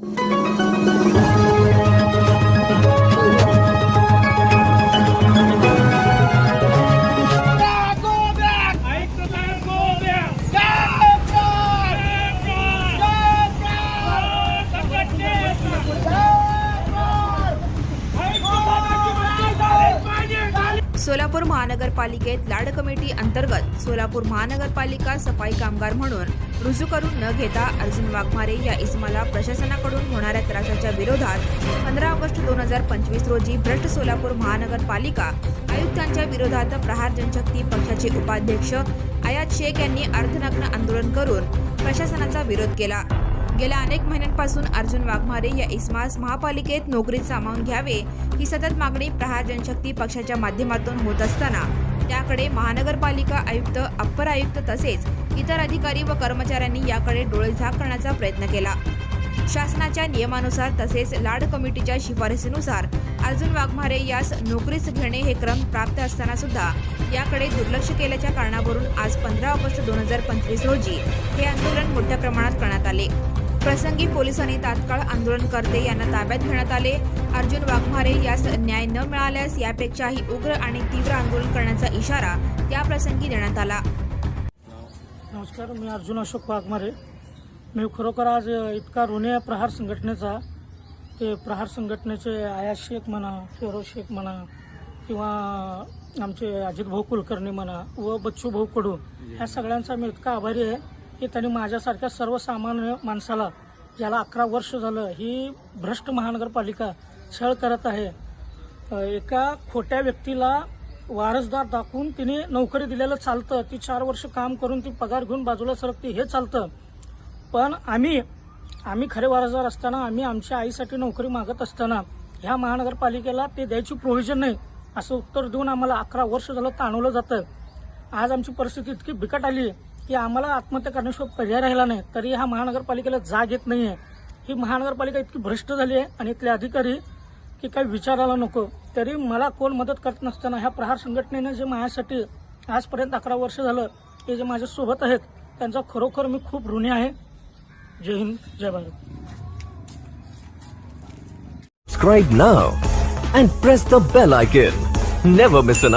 Thank you Solapur महानगरपालिकेत लाड committee अंतर्गत सोलापूर महानगरपालिका सफाई कामगार म्हणून रुजू करून न घेता अर्जुन वाघमारे या इसमाला प्रशासनाकडून होणाऱ्या त्रासाच्या विरोधात पंधरा ऑगस्ट दोन हजार पंचवीस रोजी भ्रष्ट सोलापूर महानगरपालिका आयुक्तांच्या विरोधात प्रहार जनशक्ती पक्षाचे उपाध्यक्ष आयात शेख यांनी अर्थनग्न आंदोलन करून प्रशासनाचा विरोध केला. गेल्या अनेक महिन्यांपासून अर्जुन वाघमारे या इस्मास महापालिकेत नोकरीत सामावून घ्यावे ही सतत मागणी प्रहार जनशक्ती पक्षाच्या माध्यमातून होत असताना. त्याकडे महानगरपालिका आयुक्त अप्पर आयुक्त तसेच इतर अधिकारी व कर्मचाऱ्यांनी याकडे डोळे झाक करण्याचा प्रयत्न केला. शासनाच्या नियमानुसार तसेच लाड कमिटीच्या शिफारसीनुसार अर्जुन वाघमारे यास नोकरीस घेणे हे क्रम प्राप्त असताना सुद्धा याकडे दुर्लक्ष केल्याच्या कारणावरून आज पंधरा ऑगस्ट दोन हजार पंचवीस रोजी हे आंदोलन मोठ्या प्रमाणात करण्यात आले. प्रसंगी पोलिसांनी तात्काळ आंदोलनकर्ते यांना ताब्यात घेण्यात आले. अर्जुन वाघमारे यास न्याय न मिळाल्यास यापेक्षाही उग्र आणि तीव्र आंदोलन करण्याचा इशारा त्या प्रसंगी देण्यात आला. नमस्कार मी अर्जुन अशोक वाघमारे. मी खरोखर आज इतका ऋणे प्रहार संघटनेचा ते प्रहार संघटनेचे आयात शेख म्हणा फेरोज शेख म्हणा किंवा आमचे अजित भाऊ कुलकर्णी म्हणा व बच्चू भाऊ कडू ह्या सगळ्यांचा मी इतका आभारी आहे. की त्यांनी माझ्यासारख्या सर्वसामान्य माणसाला ज्याला अकरा वर्ष झालं ही भ्रष्ट महानगरपालिका छळ करत आहे. एका खोट्या व्यक्तीला वारसदार दाखवून तिने नोकरी दिलेलं चालतं ती चार वर्ष काम करून ती पगार घेऊन बाजूला सरकते हे चालतं. पण आम्ही आम्ही खरे वारसदार असताना आम्ही आमच्या आईसाठी नोकरी मागत असताना ह्या महानगरपालिकेला ते द्यायची प्रोव्हिजन नाही असं उत्तर देऊन आम्हाला अकरा वर्ष झालं ताणवलं जातं. आज आमची परिस्थिती इतकी बिकट आली की आम्हाला आत्महत्या करण्याशिवाय पर्याय राहिला नाही तरी हा महानगरपालिकेला जाग येत नाही आहे ही महानगरपालिका इतकी भ्रष्ट झाली आहे आणि इथले अधिकारी की काही विचारायला नको तरी मला कोण मदत करत नसताना ह्या प्रहार संघटनेनं जे माझ्यासाठी आजपर्यंत अकरा वर्ष झालं ते जे माझ्यासोबत आहेत त्यांचा खरोखर मी खूप ऋणी आहे. Jai Hind Jai Bharat. Subscribe now and press the bell icon never miss an.